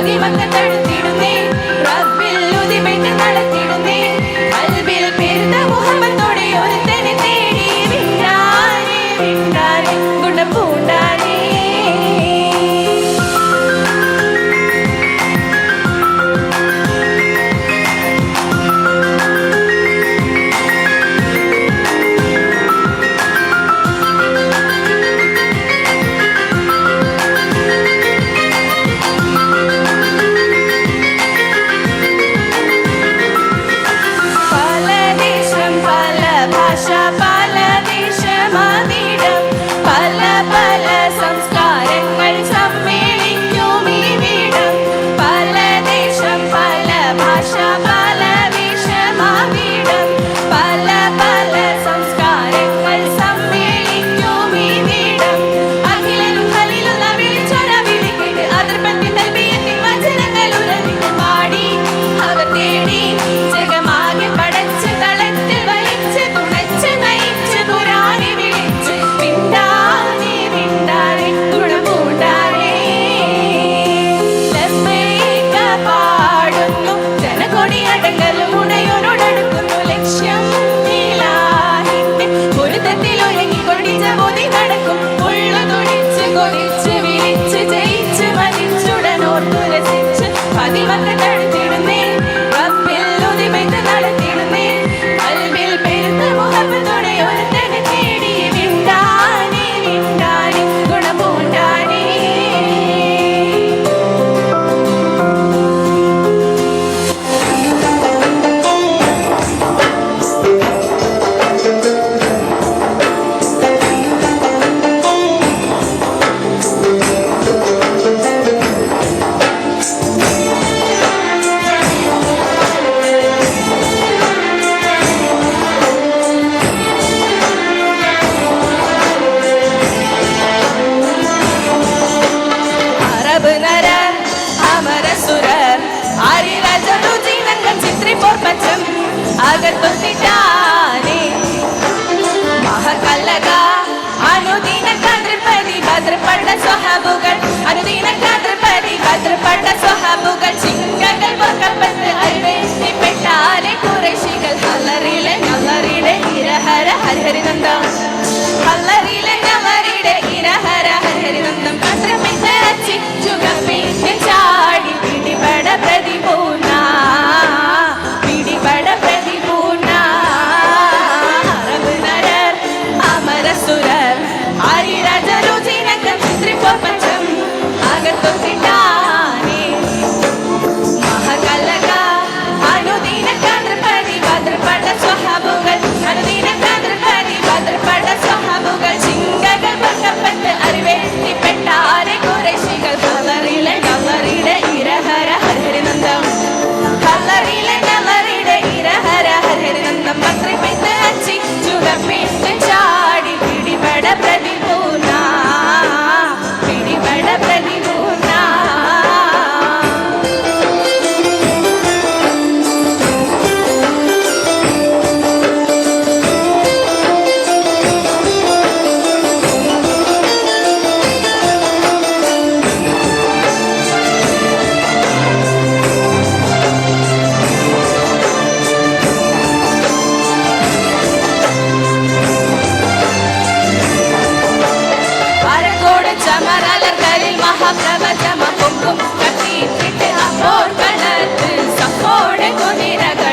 பகைவங்க தடுத்திடுமே. ரப்பில் உதிமைத்து நடத்த Bonita,